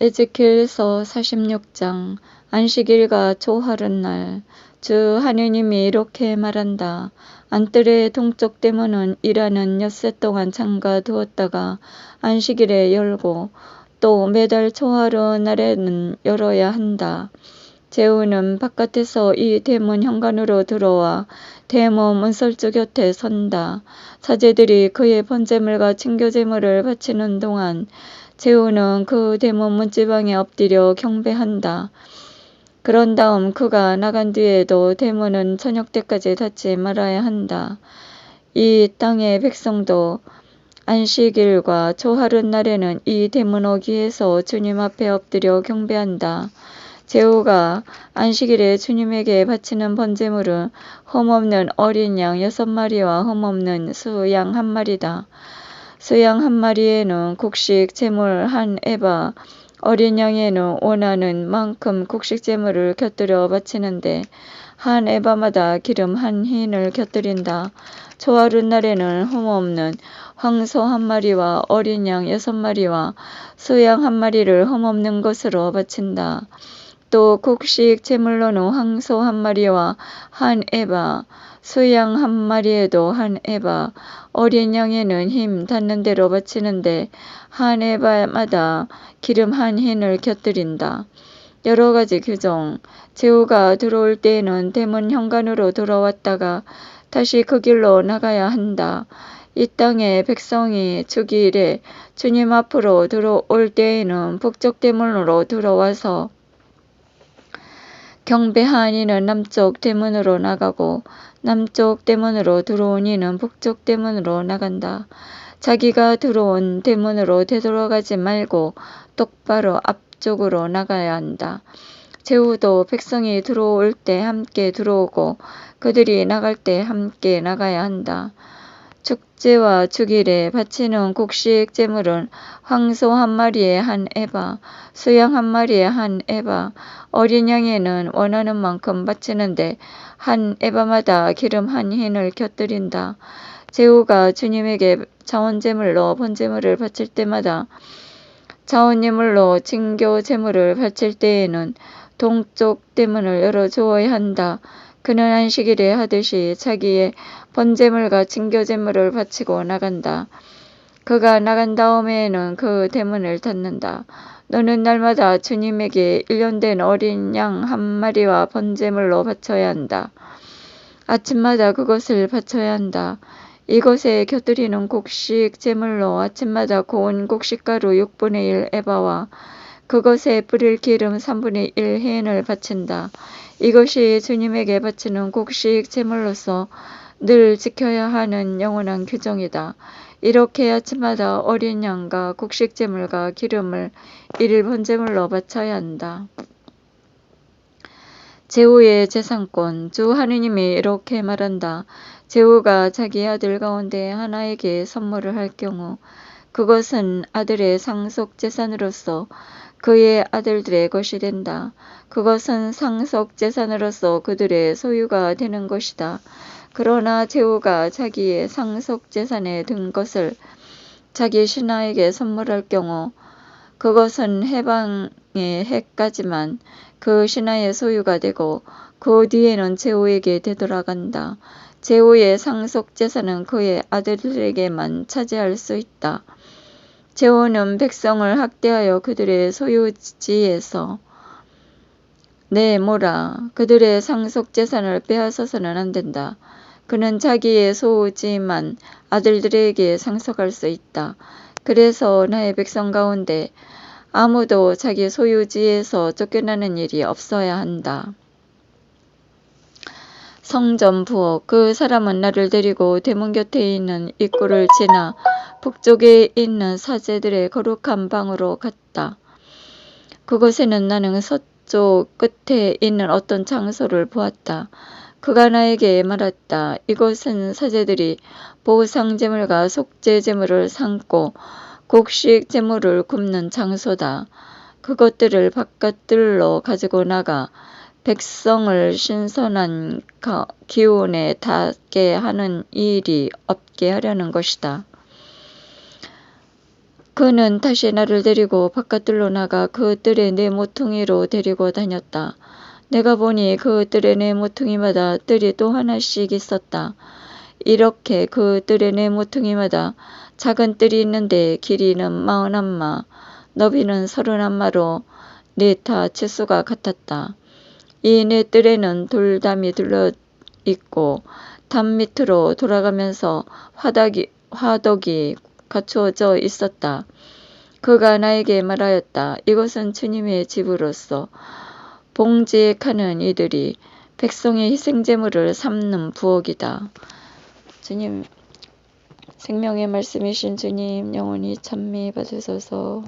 에즈킬서 46장 안식일과 초하룻날 주 하느님이 이렇게 말한다. 안뜰의 동쪽 대문은 일하는 엿새 동안 잠가 두었다가 안식일에 열고 또 매달 초하루 날에는 열어야 한다. 제후는 바깥에서 이 대문 현관으로 들어와 대문 문설주 곁에 선다. 사제들이 그의 번제물과 친교제물을 바치는 동안 제후는 그 대문 문 지방에 엎드려 경배한다. 그런 다음 그가 나간 뒤에도 대문은 저녁 때까지 닫지 말아야 한다. 이 땅의 백성도 안식일과 초하룻 날에는 이 대문 어귀에서 주님 앞에 엎드려 경배한다. 제후가 안식일에 주님에게 바치는 번제물은 흠없는 어린 양 여섯 마리와 흠없는 수 양 한 마리다. 수양 한 마리에는 곡식 제물 한 에바, 어린 양에는 원하는 만큼 곡식 제물을 곁들여 바치는데 한 에바마다 기름 한 흰을 곁들인다. 초하룻 날에는 흠없는 황소 한 마리와 어린 양 여섯 마리와 수양 한 마리를 흠없는 것으로 바친다. 또 곡식 제물로는 황소 한 마리와 한 에바, 수양 한 마리에도 한 에바, 어린 양에는 힘 닿는 대로 바치는데 한 에바마다 기름 한 흰을 곁들인다. 여러 가지 규정. 제후가 들어올 때에는 대문 현관으로 들어왔다가 다시 그 길로 나가야 한다. 이 땅의 백성이 주기일에 주님 앞으로 들어올 때에는 북쪽 대문으로 들어와서 경배한 이는 남쪽 대문으로 나가고 남쪽 대문으로 들어온 이는 북쪽 대문으로 나간다. 자기가 들어온 대문으로 되돌아가지 말고 똑바로 앞쪽으로 나가야 한다. 제후도 백성이 들어올 때 함께 들어오고 그들이 나갈 때 함께 나가야 한다. 축제와 축일에 바치는 곡식 제물은 황소 한 마리에 한 에바, 수양 한 마리에 한 에바, 어린 양에는 원하는 만큼 바치는데 한 에바마다 기름 한 흰을 곁들인다. 제후가 주님에게 자원제물로 번제물을 바칠 때마다 자원예물로 진교 제물을 바칠 때에는 동쪽 대문을 열어 주어야 한다. 그는 안식일에 하듯이 자기의 번제물과 진교제물을 바치고 나간다. 그가 나간 다음에는 그 대문을 닫는다. 너는 날마다 주님에게 일년된 어린 양 한 마리와 번제물로 바쳐야 한다. 아침마다 그것을 바쳐야 한다. 이것에 곁들이는 곡식 제물로 아침마다 고운 곡식가루 6분의 1 에바와 그것에 뿌릴 기름 3분의 1 헨을 바친다. 이것이 주님에게 바치는 곡식 제물로서 늘 지켜야 하는 영원한 규정이다. 이렇게 아침마다 어린 양과 곡식 제물과 기름을 일일 번제물로 바쳐야 한다. 제후의 재산권 주 하느님이 이렇게 말한다. 제후가 자기 아들 가운데 하나에게 선물을 할 경우 그것은 아들의 상속 재산으로서 그의 아들들의 것이 된다. 그것은 상속 재산으로서 그들의 소유가 되는 것이다. 그러나 제후가 자기의 상속 재산에 든 것을 자기 신하에게 선물할 경우 그것은 해방의 해까지만 그 신하의 소유가 되고 그 뒤에는 제후에게 되돌아간다. 제후의 상속 재산은 그의 아들들에게만 차지할 수 있다. 제후는 백성을 학대하여 그들의 소유지에서 내모라 그들의 상속 재산을 빼앗아서는 안 된다. 그는 자기의 소유지만 아들들에게 상속할 수 있다. 그래서 나의 백성 가운데 아무도 자기 소유지에서 쫓겨나는 일이 없어야 한다. 성전 부엌 그 사람은 나를 데리고 대문 곁에 있는 입구를 지나 북쪽에 있는 사제들의 거룩한 방으로 갔다. 그곳에는 나는 서쪽 끝에 있는 어떤 장소를 보았다. 그가 나에게 말했다. 이곳은 사제들이 보상제물과 속죄제물을 삼고 곡식 제물을 굽는 장소다. 그것들을 바깥들로 가지고 나가 백성을 신선한 기운에 닿게 하는 일이 없게 하려는 것이다. 그는 다시 나를 데리고 바깥들로 나가 그 뜰에 네 모퉁이로 데리고 다녔다. 내가 보니 그 뜰에 네 모퉁이마다 뜰이 또 하나씩 있었다. 이렇게 그 뜰에 네 모퉁이마다 작은 뜰이 있는데 길이는 마흔 안마, 너비는 서른 안마로 네타 치수가 같았다. 이 네 뜰에는 돌담이 둘러 있고 담 밑으로 돌아가면서 화덕이, 화덕이 갖추어져 있었다. 그가 나에게 말하였다. 이것은 주님의 집으로서 봉직하는 이들이 백성의 희생제물을 삼는 부엌이다. 주님, 생명의 말씀이신 주님, 영원히 찬미 받으소서.